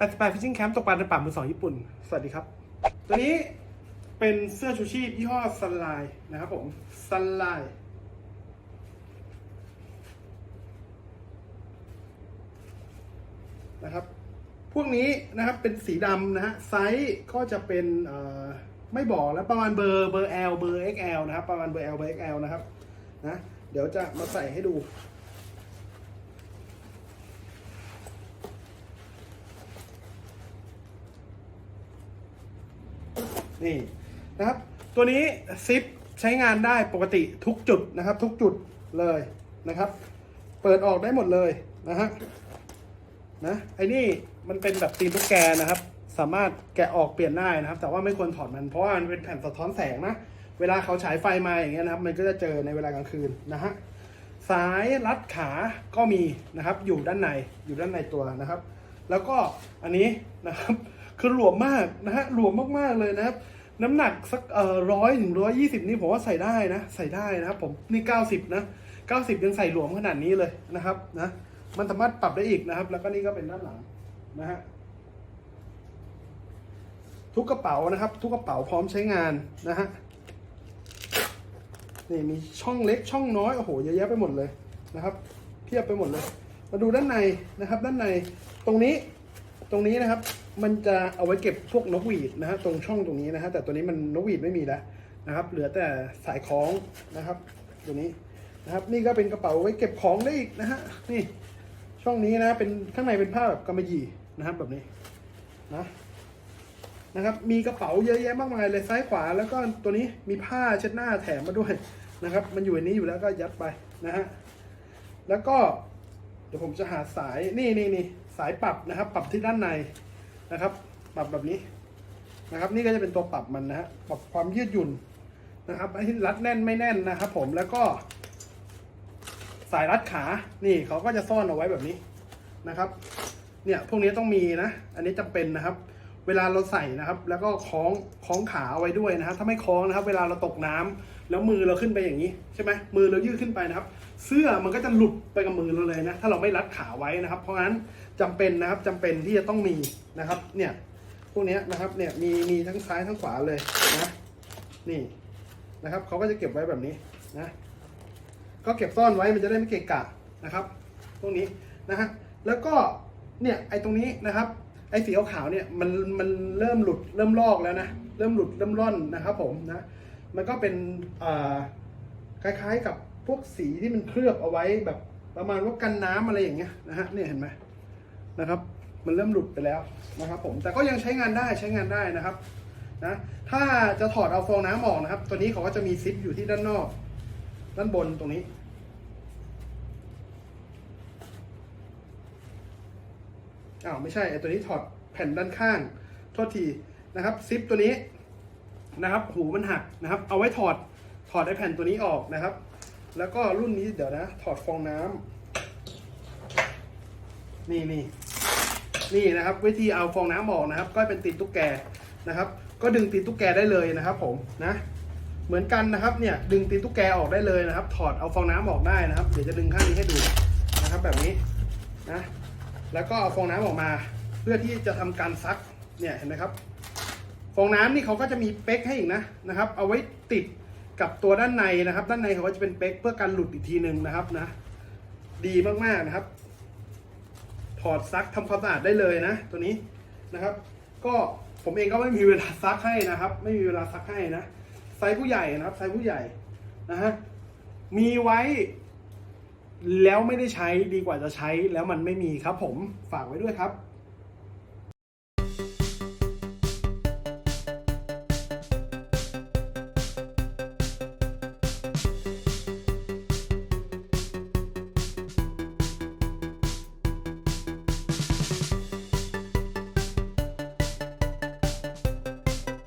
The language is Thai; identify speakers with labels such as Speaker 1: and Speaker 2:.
Speaker 1: 88 Fishing Camp ตกปลาในป่ามือสองญี่ปุ่น สวัสดีครับ ตัวนี้เป็นเสื้อชูชีพยี่ห้อซันไลนะครับผมซันไลนะครับ พวกนี้นะครับเป็นสีดำนะฮะ ไซส์ก็จะเป็นไม่บอกแล้วประมาณเบอร์เบอร์ L เบอร์ XL นะครับ ประมาณเบอร์ L เบอร์ XL นะครับ นะ เดี๋ยวจะมาใส่ให้ดู นี่นะครับ ตัวนี้ซิปใช้งานได้ปกติทุกจุดนะครับ ทุกจุดเลยนะครับ เปิดออกได้หมดเลยนะฮะนะไอ้นี่มันเป็นแบบตีนตุ๊กแกนะครับ สามารถแกะออกเปลี่ยนได้นะครับ แต่ว่าไม่ควรถอดมันเพราะว่ามันเป็นแผ่นสะท้อนแสงนะเวลาเขาฉายไฟมาอย่างเงี้ยนะครับ มันก็จะเจอในเวลากลางคืนนะฮะสายรัดขาก็มีนะครับ อยู่ด้านในอยู่ด้านในตัวนะครับ แล้วก็อันนี้นะครับ คือหลวมมากนะฮะหลวมมากๆเลยนะครับ น้ำหนักสักเอ่อร้อยถึงร้อยยี่สิบนี่ผมว่าใส่ได้นะ ใส่ได้นะครับผมนี่เก้าสิบนะเก้าสิบยังใส่หลวมขนาดนี้เลยนะครับนะมันสามารถปรับได้อีกนะครับ แล้วก็นี่ก็เป็นด้านหลังนะฮะทุกกระเป๋านะครับ ทุกกระเป๋าพร้อมใช้งานนะฮะนี่มีช่องเล็กช่องน้อยโอ้โหเยอะแยะไปหมดเลยนะครับเพียบไปหมดเลย มาดูด้านในนะครับ ด้านในตรงนี้ตรงนี้นะครับ มันจะเอาไว้เก็บพวกนกหวีดนะฮะตรงช่องตรงนี้นะฮะแต่ตัวนี้มันนกหวีดไม่มีแล้วนะครับ เหลือแต่สายคล้องนะครับ ตัวนี้นะครับ นี่ก็เป็นกระเป๋าไว้เก็บของได้อีกนะฮะนี่ช่องนี้นะเป็นข้างในเป็นผ้าแบบกำมะหยี่นะครับแบบนี้นะนะครับมีกระเป๋าเยอะแยะมากมายเลยซ้ายขวาแล้วก็ตัวนี้มีผ้าเช็ดหน้าแถมมาด้วยนะครับ มันอยู่ในนี้อยู่แล้วก็ยัดไปนะฮะแล้วก็เดี๋ยวผมจะหาสายนี่นี่นี่สายปรับนะครับ ปรับที่ด้านใน นะครับ ปรับแบบนี้นะครับ นี่ก็จะเป็นตัวปรับมันนะฮะปรับความยืดหยุ่นนะครับให้รัดแน่นไม่แน่นนะครับ ผมแล้วก็ สายรัดขานี่เขาก็จะซ่อนเอาไว้แบบนี้นะครับ เนี่ยพวกนี้ต้องมีนะ อันนี้จำเป็นนะครับ เวลาเราใส่นะครับ แล้วก็คล้องคล้องขาเอาไว้ด้วยนะครับ ถ้าไม่คล้องนะครับ เวลาเราตกน้ำแล้วมือเราขึ้นไปอย่างนี้ใช่ไหมมือเรายืดขึ้นไปนะครับ เสื้อมันก็จะหลุดไปกับมือเราเลยนะถ้าเราไม่รัดขาไว้นะครับ เพราะงั้นจำเป็นนะครับจำเป็นที่จะต้องมีนะครับ เนี่ยพวกนี้นะครับเนี่ยมีมีทั้งซ้ายทั้งขวาเลยนะนี่นะครับเขาก็จะเก็บไว้แบบนี้นะก็เก็บซ่อนไว้มันจะได้ไม่เกะกะนะครับพวกนี้นะฮะแล้วก็เนี่ยไอ้ตรงนี้นะครับ ไอ้สีขาวเนี่ยมันมันเริ่มหลุดเริ่มลอกแล้วนะเริ่มหลุดเริ่มร่อนนะครับผมนะมันก็เป็นคล้ายๆกับ พวกสีที่มันเคลือบเอาไว้แบบประมาณว่ากันน้ำอะไรอย่างเงี้ยนะฮะเนี่ยเห็นไหมนะครับ มันเริ่มหลุดไปแล้วนะครับ ผมแต่ก็ยังใช้งานได้ใช้งานได้นะครับนะถ้าจะถอดเอาฟองน้ำออกนะครับ ตัวนี้เขาก็จะมีซิปอยู่ที่ด้านนอก ด้านบนตรงนี้อ้าวไม่ใช่ไอตัวนี้ถอดแผ่นด้านข้างโทษทีนะครับซิปตัวนี้นะครับ หูมันหักนะครับ เอาไว้ถอดถอดไอแผ่นตัวนี้ออกนะครับ แล้วก็รุ่นนี้เดี๋ยวนะ ถอดฟองน้ำนี่นี่นี่นะครับ วิธีเอาฟองน้ำออกนะครับ ก็เป็นตีนตุ๊กแกนะครับ ก็ดึงตีนตุ๊กแกได้เลยนะครับ ผมนะ เหมือนกันนะครับ เนี่ยดึงตีนตุ๊กแกออกได้เลยนะครับ ถอดเอาฟองน้ำออกได้นะครับ เดี๋ยวจะดึงข้างนี้ให้ดูนะครับ แบบนี้นะ แล้วก็เอาฟองน้ำออกมา เพื่อที่จะทำการซักเนี่ยเห็นไหมครับ ฟองน้ำนี่เขาก็จะมีเป๊กให้อีกนะนะครับ เอาไว้ติด กับตัวด้านในนะครับ ด้านในเขาก็จะเป็นเป๊กเพื่อการหลุดอีกทีหนึ่งนะครับนะ ดีมากๆนะครับ ถอดซักทำความสะอาดได้เลยนะ ตัวนี้นะครับ ก็ผมเองก็ไม่มีเวลาซักให้นะครับ ไม่มีเวลาซักให้นะไซส์ผู้ใหญ่นะครับไซส์ผู้ใหญ่นะฮะมีไว้ แล้วไม่ได้ใช้ดีกว่าจะใช้แล้วมันไม่มีครับผมฝากไว้ด้วยครับ